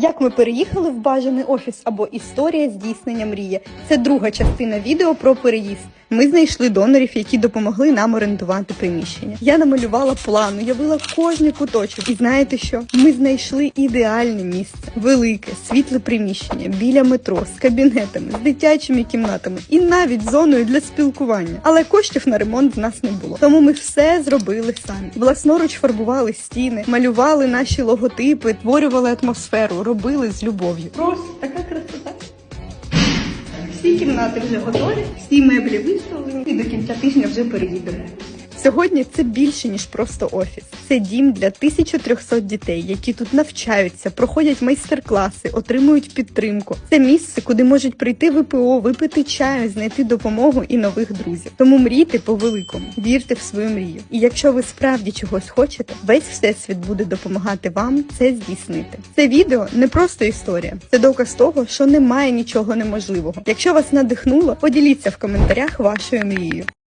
Як ми переїхали в бажаний офіс або історія здійснення мрії. Це друга частина відео про переїзд. Ми знайшли донорів, які допомогли нам орендувати приміщення. Я намалювала план, уявила кожний куточок. І знаєте що? Ми знайшли ідеальне місце, велике, світле приміщення біля метро з кабінетами, з дитячими кімнатами і навіть зоною для спілкування. Але коштів на ремонт в нас не було. Тому ми все зробили самі. Власноруч фарбували стіни, малювали наші логотипи, творювали атмосферу, робили з любов'ю. Просто така красота. Всі кімнати вже готові, всі меблі виставлені і до кінця тижня вже переїдемо. Сьогодні це більше ніж просто офіс. Це дім для 1300 дітей, які тут навчаються, проходять майстер-класи, отримують підтримку. Це місце, куди можуть прийти ВПО, випити чаю, знайти допомогу і нових друзів. Тому мрійте по-великому, вірте в свою мрію. І якщо ви справді чогось хочете, весь всесвіт буде допомагати вам це здійснити. Це відео не просто історія, це доказ того, що немає нічого неможливого. Якщо вас надихнуло, поділіться в коментарях вашою мрією.